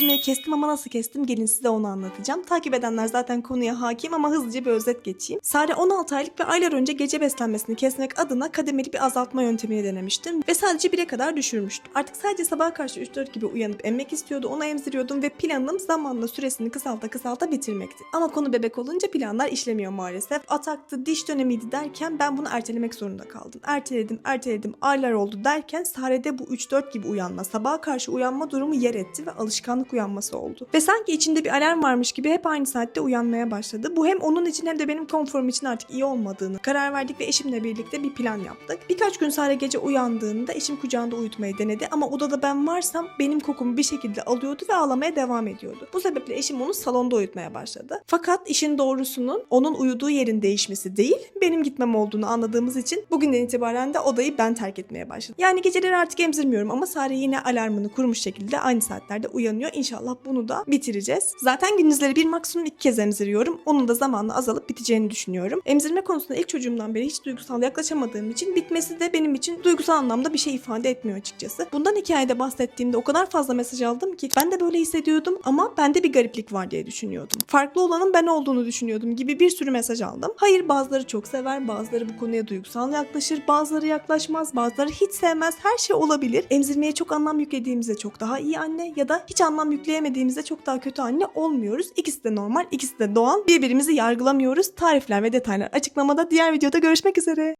emzirmeyi kestim ama nasıl kestim gelin size onu anlatacağım. Takip edenler zaten konuya hakim ama hızlıca bir özet geçeyim. Sare 16 aylık ve aylar önce gece beslenmesini kesmek adına kademeli bir azaltma yöntemini denemiştim ve sadece 1'e kadar düşürmüştüm. Artık sadece sabah karşı 3-4 gibi uyanıp emmek istiyordu onu emziriyordum ve planım zamanla süresini kısalta kısalta bitirmekti. Ama konu bebek olunca planlar işlemiyor maalesef. Ataktı, diş dönemiydi derken ben bunu ertelemek zorunda kaldım. Erteledim, erteledim, aylar oldu derken Sare'de bu 3-4 gibi uyanma, sabaha karşı uyanma durumu yer etti ve alışkanlık uyanması oldu. Ve sanki içinde bir alarm varmış gibi hep aynı saatte uyanmaya başladı. Bu hem onun için hem de benim konforum için artık iyi olmadığını karar verdik ve eşimle birlikte bir plan yaptık. Birkaç gün Sare gece uyandığında eşim kucağında uyutmayı denedi ama odada ben varsam benim kokumu bir şekilde alıyordu ve ağlamaya devam ediyordu. Bu sebeple eşim onu salonda uyutmaya başladı. Fakat işin doğrusunun onun uyuduğu yerin değişmesi değil, benim gitmem olduğunu anladığımız için bugünden itibaren de odayı ben terk etmeye başladım. Yani geceleri artık emzirmiyorum ama Sare yine alarmını kurmuş şekilde aynı saatlerde uyanıyor. İnşallah bunu da bitireceğiz. Zaten gündüzleri bir maksimum iki kez emziriyorum. Onun da zamanla azalıp biteceğini düşünüyorum. Emzirme konusunda ilk çocuğumdan beri hiç duygusal yaklaşamadığım için bitmesi de benim için duygusal anlamda bir şey ifade etmiyor açıkçası. Bundan hikayede bahsettiğimde o kadar fazla mesaj aldım ki ben de böyle hissediyordum ama bende bir gariplik var diye düşünüyordum. Farklı olanın ben olduğunu düşünüyordum gibi bir sürü mesaj aldım. Hayır bazıları çok sever, bazıları bu konuya duygusal yaklaşır, bazıları yaklaşmaz, bazıları hiç sevmez. Her şey olabilir. Emzirmeye çok anlam yüklediğimizde çok daha iyi anne ya da hiç yükleyemediğimizde çok daha kötü anne olmuyoruz. İkisi de normal, ikisi de doğal. Birbirimizi yargılamıyoruz. Tarifler ve detaylar açıklamada. Diğer videoda görüşmek üzere.